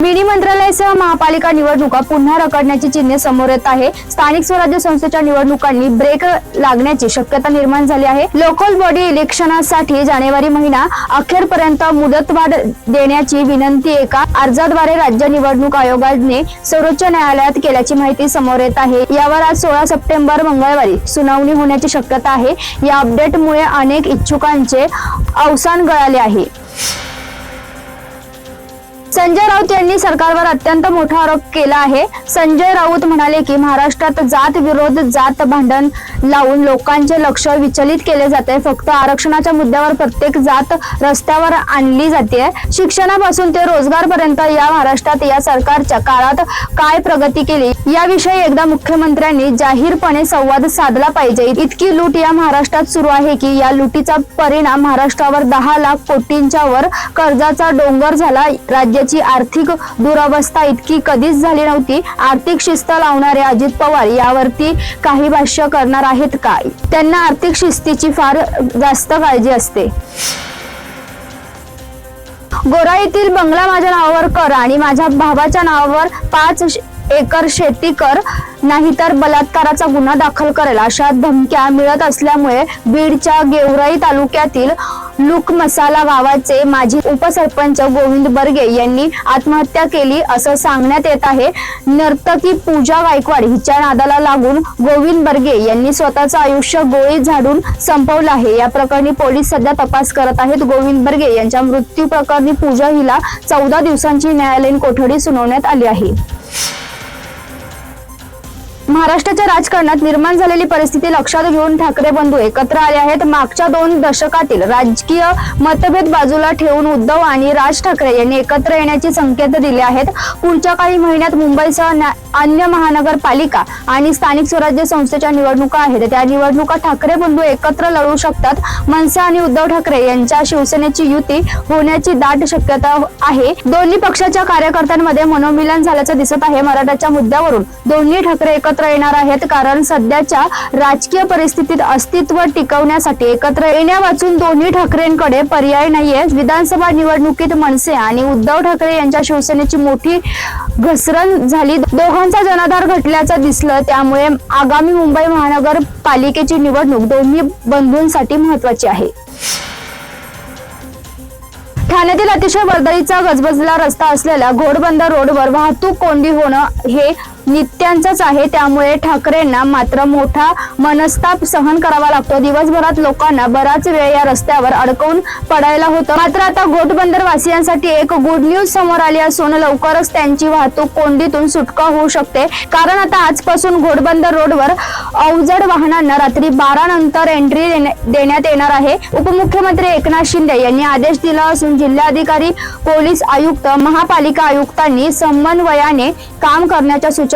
Mini मंत्रालयासह महापालिका निवडणुका पुन्हा रखडण्याची चिन्हे समोर येत आहे. स्थानिक स्वराज्य संस्थेच्या निवडणुकांनी ब्रेक लागण्याची शक्यता निर्माण झाली आहे. लोकल बॉडी इलेक्शनासाठी जानेवारी महिना अखेरपर्यंत मुदतवाढ देण्याची विनंती एका अर्जाद्वारे राज्य निवडणूक आयोगाने सर्वोच्च न्यायालयात केल्याची माहिती समोर येत आहे. यावर आज सोळा सप्टेंबर मंगळवारी सुनावणी होण्याची शक्यता आहे. या अपडेटमुळे अनेक इच्छुकांचे अवसान गळाले आहे. संजय राऊत यांनी सरकारवर अत्यंत मोठा आरोप केला आहे. संजय राऊत म्हणाले की महाराष्ट्रात जात विरोध जात भांडण लावून लोकांचे लक्ष विचलित केले जाते. फक्त आरक्षणाच्या मुद्द्यावर प्रत्येक जात रस्त्यावर आणली जाते. शिक्षणापासून ते रोजगारपर्यंत या महाराष्ट्रात या सरकारच्या काळात काय प्रगती केली? याविषयी एकदा मुख्यमंत्र्यांनी जाहीरपणे संवाद साधला पाहिजे. इतकी लूट या महाराष्ट्रात सुरू आहे की या लुटीचा परिणाम महाराष्ट्रावर दहा लाख कोटींच्या वर कर्जाचा डोंगर झाला. राज्याची आर्थिक दुरावस्था इतकी कधीच झाली नव्हती. आर्थिक शिस्त लावणारे अजित पवार यावरती काही भाष्य करणार आहेत का? त्यांना आर्थिक शिस्तीची फार जास्त काळजी असते. गोरा येथील बंगला माझ्या नावावर कर आणि माझ्या भावाच्या नावावर पाच एकर शेती कर नाहीतर बलात्काराचा गुन्हा दाखल करेल. अशा धमक्या मिळत असल्यामुळे बीडच्या गेवराई तालुक्यातील लुक मसाला गावाचे माजी उपसरपंच गोविंद बर्गे यांनी आत्महत्या केली असं सांगण्यात येत आहे. नर्तकी पूजा गायकवाड हिच्या नादाला लागून गोविंद बर्गे यांनी स्वतःचं आयुष्य गोळी झाडून संपवलं आहे. या प्रकरणी पोलीस सध्या तपास करत आहेत. गोविंद बर्गे यांच्या मृत्यू प्रकरणी पूजा हिला चौदा दिवसांची न्यायालयीन कोठडी सुनावण्यात आली आहे. महाराष्ट्राच्या राजकारणात निर्माण झालेली परिस्थिती लक्षात घेऊन ठाकरे बंधू एकत्र आले आहेत. मागच्या दोन दशकातील राजकीय मतभेद बाजूला ठेवून उद्धव आणि राज ठाकरे यांनी एकत्र येण्याचे संकेत दिले आहेत. पुढच्या काही महिन्यात मुंबईसह अन्य महानगरपालिका आणि स्थानिक स्वराज्य संस्थेच्या निवडणुका आहेत. त्या निवडणुका ठाकरे बंधू एकत्र लढू शकतात. मनसे आणि उद्धव ठाकरे यांच्या शिवसेनेची युती होण्याची दाट शक्यता आहे. दोन्ही पक्षाच्या कार्यकर्त्यांमध्ये मनोमिलन झाल्याचं दिसत आहे. मराठाच्या मुद्द्यावरून दोन्ही ठाकरे एकत्र येणार आहेत कारण सध्याच्या राजकीय परिस्थितीत अस्तित्व टिकवण्यासाठी एकत्र येण्या वाचून दोन्ही ठाकरेंकडे पर्याय नाहीये. विधानसभा निवडणुकीत मनसे आणि उद्धव ठाकरे यांच्या शिवसेनेची मोठी घसरण झाली. दोघांचा जनाधार घटल्याचं दिसलं. त्यामुळे आगामी मुंबई महानगरपालिकेची निवडणूक दोन्ही बंधूंसाठी महत्वाची आहे. ठाण्यातील अतिशय वर्दळीचा गजबजला रस्ता असलेल्या घोडबंदर रोडवर वाहतूक कोंडी होणं हे नित्यांचाच आहे. त्यामुळे ठाकरेंना मात्र मोठा मनस्ताप सहन करावा लागतो. दिवसभरात लोकांना बराच वेळ या रस्त्यावर अडकवून पडायला होतं. मात्र आता घोटबंदर वासियांसाठी एक गुड न्यूज समोर आली असून लवकरच त्यांची वाहतूक कोंडीतून सुटका होऊ शकते. कारण आता आजपासून घोटबंदर रोडवर अवजड वाहनांना रात्री बारा नंतर एंट्री देण्या- देण्यात येणार आहे. उपमुख्यमंत्री एकनाथ शिंदे यांनी आदेश दिला असून जिल्हाधिकारी पोलीस आयुक्त महापालिका आयुक्तांनी समन्वयाने काम करण्याच्या सूचना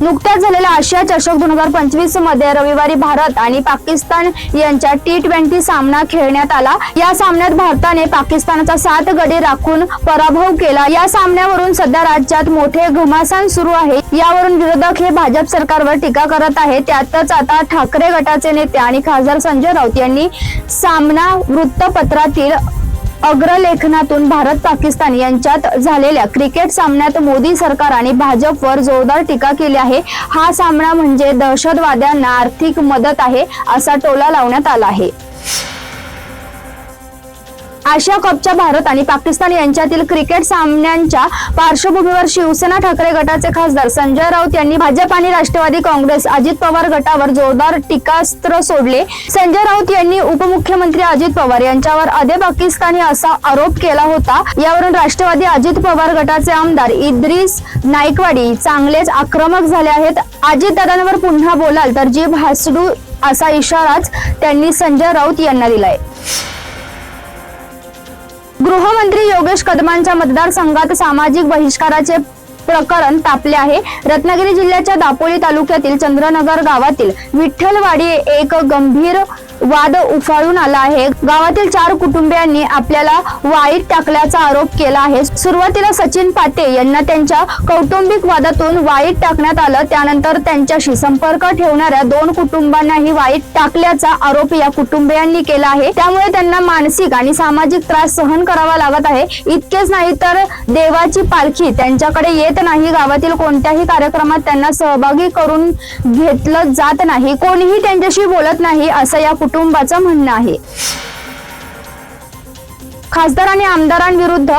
नुकत्याच झालेल्या आशिया चषक दोन हजार पंचवीसमध्ये रविवारी भारत आणि पाकिस्तान यांच्या टी ट्वेंटी सामना खेळण्यात आला. या सामन्यात भारताने पाकिस्तानचा सात गडी राखून पराभव केला. या सामन्यावरून सध्या राज्यात मोठे घमासान सुरू आहे. यावरून विरोधक हे भाजप सरकारवर टीका करत आहे त्यातच आता ठाकरे गटाचे नेते आणि खासदार संजय राऊत यांनी सामना वृत्तपत्रातील अग्रलेखनातून भारत पाकिस्तान यांच्यात झालेल्या क्रिकेट सामन्यात मोदी सरकार आणि भाजपवर जोरदार टीका केली आहे. हा सामना म्हणजे दहशतवाद्यांना आर्थिक मदत आहे असा टोला लावण्यात आला आहे. आशिया कपच्या भारत आणि पाकिस्तान यांच्यातील क्रिकेट सामन्यांच्या पार्श्वभूमीवर शिवसेना ठाकरे गटाचे खासदार संजय राऊत यांनी भाजप आणि राष्ट्रवादी काँग्रेस अजित पवार गटावर जोरदार टीकास्त्र सोडले. संजय राऊत यांनी उपमुख्यमंत्री अजित पवार यांच्यावर अदे पाकिस्तानी असा आरोप केला होता. यावरून राष्ट्रवादी अजित पवार गटाचे आमदार इद्रिस नाईकवाडी चांगलेच आक्रमक झाले आहेत. अजित दादांवर पुन्हा बोलाल तर जीभ हासडू असा इशाराच त्यांनी संजय राऊत यांना दिलाय. गृहमंत्री योगेश कदमांच्या मतदारसंघात सामाजिक बहिष्काराचे प्रकरण तापले आहे. रत्नागिरी जिल्ह्याच्या दापोली तालुक्यातील चंद्रनगर गावातील विठ्ठलवाडी एक गंभीर वाद उफाळून आला आहे. गावातील चार कुटुंबियांनी आपल्याला वाईट टाकल्याचा आरोप केला आहे. सुरुवातीला सचिन पाटे यांना त्यांच्या कौटुंबिक वादातून वाईट टाकण्यात आलं. त्यानंतर त्यांच्याशी संपर्क ठेवणाऱ्या दोन कुटुंबांनाही वाईट टाकल्याचा आरोप या कुटुंबियांनी केला आहे. त्यामुळे त्यांना मानसिक आणि सामाजिक त्रास सहन करावा लागत आहे. इतकेच नाही तर देवाची पालखी त्यांच्याकडे येत नाही. गावातील कोणत्याही कार्यक्रमात त्यांना सहभागी करून घेतलं जात नाही. कोणीही त्यांच्याशी बोलत नाही असं या कुटुंबाचं म्हणणं आहे. खासदार आणि आमदारांविरुद्ध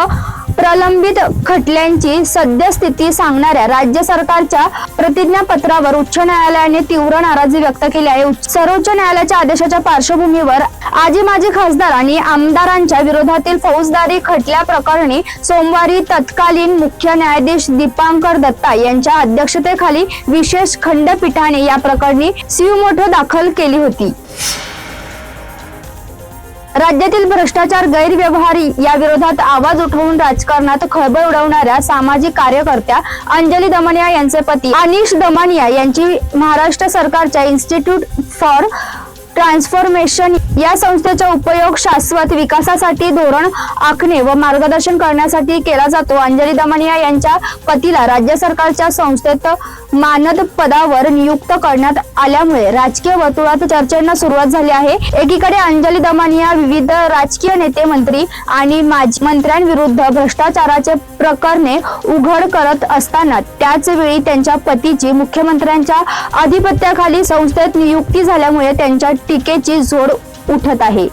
प्रलंबित खटल्यांची सद्यस्थिती सांगणाऱ्या राज्य सरकारच्या प्रतिज्ञापत्रावर उच्च न्यायालयाने तीव्र नाराजी व्यक्त केली आहे. सर्वोच्च न्यायालयाच्या आदेशाच्या पार्श्वभूमीवर आजी माजी खासदार आणि आमदारांच्या विरोधातील फौजदारी खटल्या प्रकरणी सोमवारी तत्कालीन मुख्य न्यायाधीश दीपांकर दत्ता यांच्या अध्यक्षतेखाली विशेष खंडपीठाने या प्रकरणी सिवमोठो दाखल केली होती. राज्यातील भ्रष्टाचार गैरव्यवहारी या विरोधात आवाज उठवून राजकारणात खळबळ उडवणाऱ्या सामाजिक कार्यकर्त्या अंजली दमनिया यांचे पती अनिश दमनिया यांची महाराष्ट्र सरकारच्या इन्स्टिट्यूट फॉर ट्रान्सफॉर्मेशन या संस्थेचा उपयोग शाश्वत विकासासाठी धोरण आखणे व मार्गदर्शन करण्यासाठी केला जातो. अंजली दमनिया यांच्या पतीला राज्य सरकारच्या संस्थेत मानद पदावर नियुक्त करण्यात आल्यामुळे राजकीय वर्तुळात चर्चेंना सुरुवात झाली आहे. एकीकडे अंजली दमानिया विविध राजकीय नेते मंत्री आणि माजी मंत्र्यांविरुद्ध भ्रष्टाचाराचे प्रकरणे उघड करत असताना त्याच वेळी त्यांच्या पतीची मुख्यमंत्र्यांच्या आधिपत्याखाली संस्थेत नियुक्ती झाल्यामुळे त्यांच्या टीकेची जोड उठत आहे.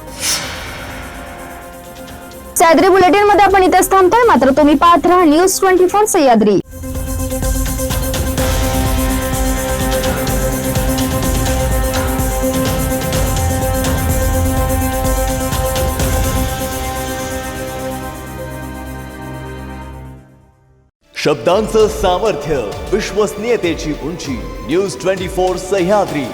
सह्याद्री बुलेटिनमध्ये आपण इथेच थांबतोय. मात्र तुम्ही पाहत राहा न्यूज ट्वेंटी फोर सह्याद्री. शब्दांचं सामर्थ्य विश्वसनीयतेची उंची न्यूज ट्वेंटी फोर सह्याद्री.